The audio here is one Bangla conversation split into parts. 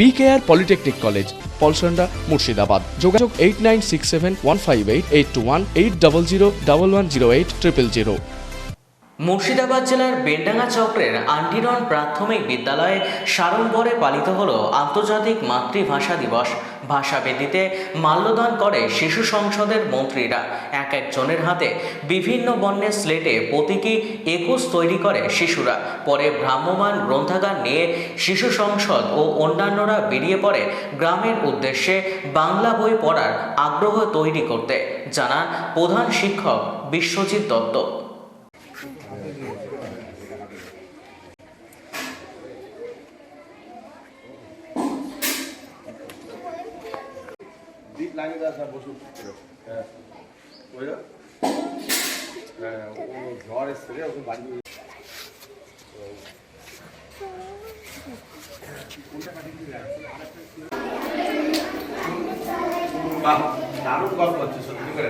BKR polytechnic college Palsanda Murshidabad যোগাযোগ eight nine six seven one five eight eight two one eight double zero double one zero eight triple zero Murshidabad জেলার বেন্ডাঙ্গা চক্রের আন্টিরন প্রাথমিক বিদ্যালয়ে সাড়ম্বরে পালিত হল আন্তর্জাতিক মাতৃভাষা দিবস। ভাষাবেদিতে মাল্যদান করে শিশু সংসদের মন্ত্রীরা। এক একজনের হাতে বিভিন্ন বর্ণের স্লেটে প্রতীকী একুশ তৈরি করে শিশুরা। পরে ভ্রাম্যমান গ্রন্থাগার নিয়ে শিশু সংসদ ও অন্যান্যরা বেরিয়ে পড়ে গ্রামের উদ্দেশ্যে বাংলা বই পড়ার আগ্রহ তৈরি করতে, জানান প্রধান শিক্ষক বিশ্বজিৎ দত্ত। দীপ লাগিয়ে দাও স্যার বসুন হ্যাঁ বুঝলো হ্যাঁ ও জ্বর এসছে রে ওকে বাড়ি নিয়ে- বাহ দারুণ গল্প হচ্ছে সত্যি করে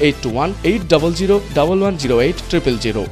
eight two one eight double zero double one zero eight triple zero